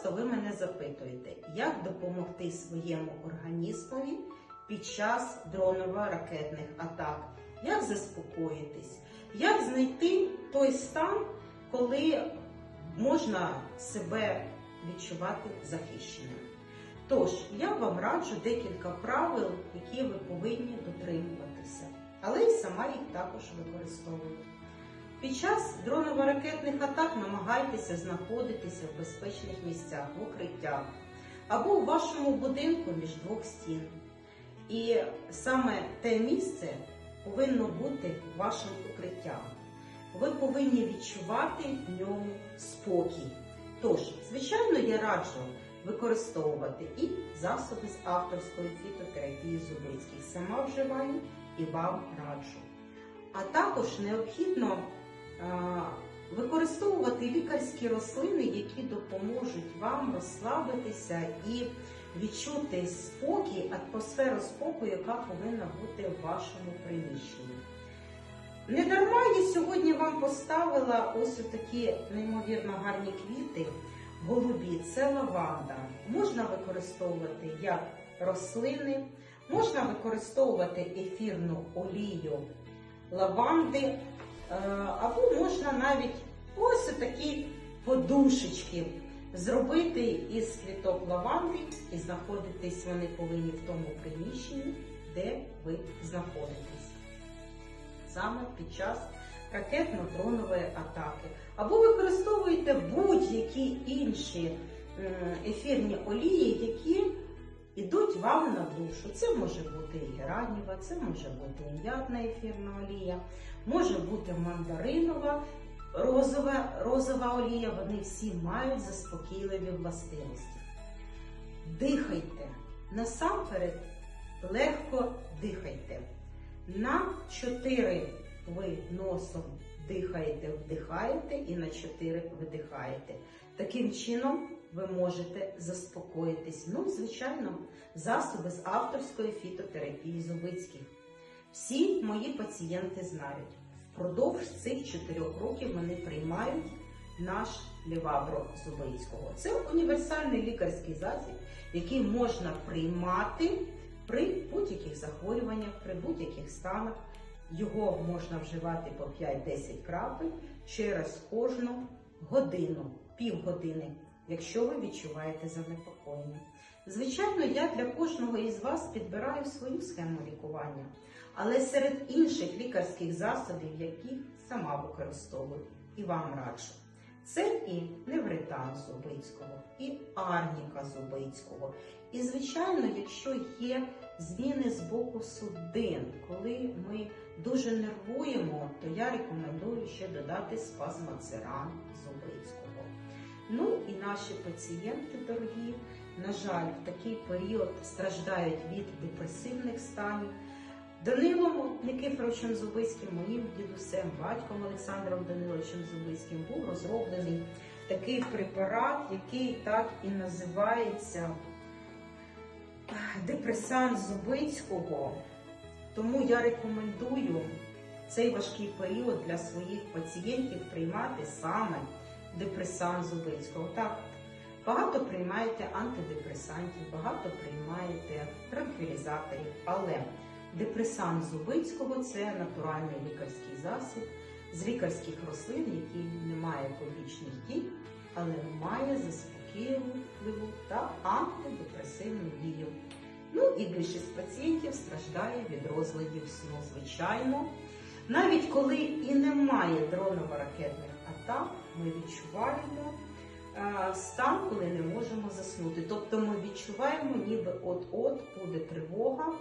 часто ви мене запитуєте, як допомогти своєму організмові під час дроново-ракетних атак, як заспокоїтись, як знайти той стан, коли можна себе відчувати захищеним. Тож, я вам раджу декілька правил, які ви повинні дотримуватися, але й сама їх також використовую. Під час дроново-ракетних атак намагайтеся знаходитися в безпечних місцях, в укриттях або у вашому будинку між двох стін. І саме те місце повинно бути вашим укриттям. Ви повинні відчувати в ньому спокій. Тож, звичайно, я раджу використовувати і засоби з авторської фітотерапії Зубицьких. Сама вживаю і вам раджу. А також необхідно використовувати лікарські рослини, які допоможуть вам розслабитися і відчути спокій, атмосферу спокою, яка повинна бути в вашому приміщенні. Не дарма я сьогодні вам поставила ось такі неймовірно гарні квіти. Голубі це лаванда. Можна використовувати як рослини, можна використовувати ефірну олію лаванди, е, або можна навіть ось такі подушечки зробити із квіток лаванди і знаходитись вони повинні в тому приміщенні, де ви знаходитесь. Саме під час ракетно-дронової атаки. Або використовуєте будь-які інші ефірні олії, які йдуть вам на душу. Це може бути і гераніва, це може бути і м'ятна ефірна олія, може бути мандаринова, розова, розова олія. Вони всі мають заспокійливі властивості. Дихайте. Насамперед легко дихайте. На 4 ви носом дихаєте, вдихаєте і на 4 видихаєте. Таким чином ви можете заспокоїтись. Ну, звичайно, засоби з авторської фітотерапії Зубицьких. Всі мої пацієнти знають, впродовж цих 4 років вони приймають наш лівабро Зубицького. Це універсальний лікарський засіб, який можна приймати при будь-яких захворюваннях, при будь-яких станах. Його можна вживати по 5-10 крапель через кожну годину, півгодини, якщо ви відчуваєте занепокоєння. Звичайно, я для кожного із вас підбираю свою схему лікування, але серед інших лікарських засобів, які сама використовую і вам раджу. Це і невритан Зубицького, і арніка Зубицького. І, звичайно, якщо є зміни з боку судин, коли ми дуже нервуємо, то я рекомендую ще додати спазмацеран Зубицького. Ну і наші пацієнти дорогі, на жаль, в такий період страждають від депресивних станів. Данилом Никифоровичем Зубицьким, моїм дідусем, батьком Олександром Даниловичем Зубицьким був розроблений такий препарат, який так і називається депресан Зубицького. Тому я рекомендую цей важкий період для своїх пацієнтів приймати саме депресан Зубицького. Так, багато приймаєте антидепресантів, багато приймаєте транквілізаторів, але депресан Зубицького це натуральний лікарський засіб з лікарських рослин, який не має побічних дій, але має заспокійливу та антидепресивну дію. Ну і більшість пацієнтів страждає від розладів сну, звичайно. Навіть коли і немає дроново-ракетних атак, ми відчуваємо е, стан, коли не можемо заснути. Тобто ми відчуваємо, ніби от-от буде тривога.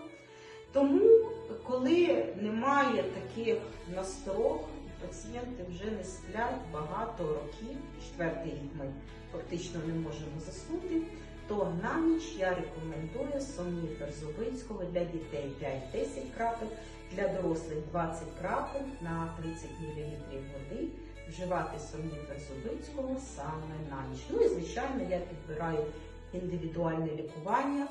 Тому, коли немає таких насторог, пацієнти вже не сплять багато років, четвертий рік ми фактично не можемо заснути, то на ніч я рекомендую сомніфер Зубицького для дітей 5-10 крапель, для дорослих 20 крапель на 30 мл води. Вживати сомніфер Зубицького саме на ніч. Ну і звичайно, я підбираю індивідуальне лікування.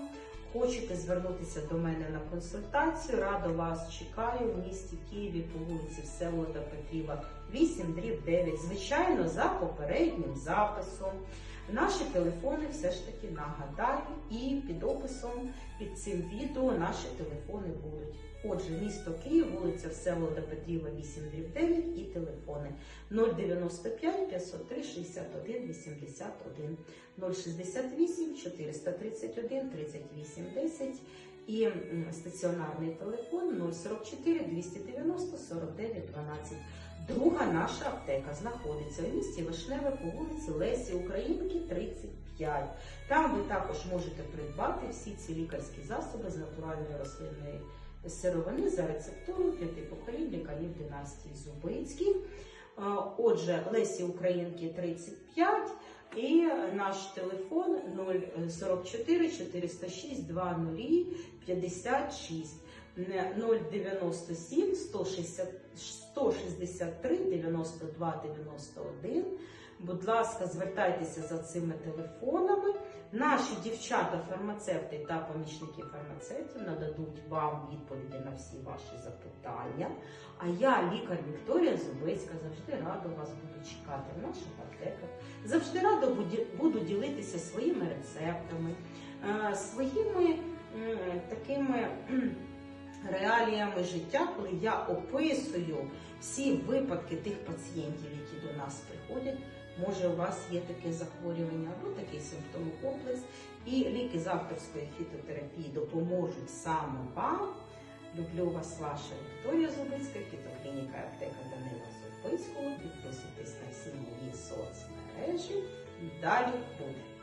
Хочете звернутися до мене на консультацію? Радо вас чекаю в місті Києві по вулиці Всеволода Петріва 8 дріб 9. Звичайно, за попереднім записом. Наші телефони все ж таки нагадаю, і під описом під цим відео наші телефони будуть. Отже, місто Київ, вулиця Всеволода Петріва, 8 9 і телефони 095 503 61 81 068 431 38 10 і стаціонарний телефон 044 290 49 12. Друга наша аптека знаходиться у місті Вишневе по вулиці Лесі Українки, 35. Там ви також можете придбати всі ці лікарські засоби з натуральної рослинної сировини за рецептурою п'яти поколінь лікарів династії Зубицьких. Отже, Лесі Українки 35 і наш телефон 044 406 20 56 не 097 160 163 92 91. Будь ласка, звертайтеся за цими телефонами. Наші дівчата-фармацевти та помічники фармацевтів нададуть вам відповіді на всі ваші запитання. А я, лікар Вікторія Зубецька, завжди рада вас буду чекати в наших аптеках. Завжди рада буду ділитися своїми рецептами, е, своїми такими реаліями життя, коли я описую всі випадки тих пацієнтів, які до нас приходять. Може, у вас є таке захворювання або такий симптомокомплекс, і ліки з авторської фітотерапії допоможуть саме вам. Люблю вас, ваша Вікторія Зубицька, фітоклініка аптека Данила Зубицького. Підписуйтесь на всі мої соцмережі. Далі буде.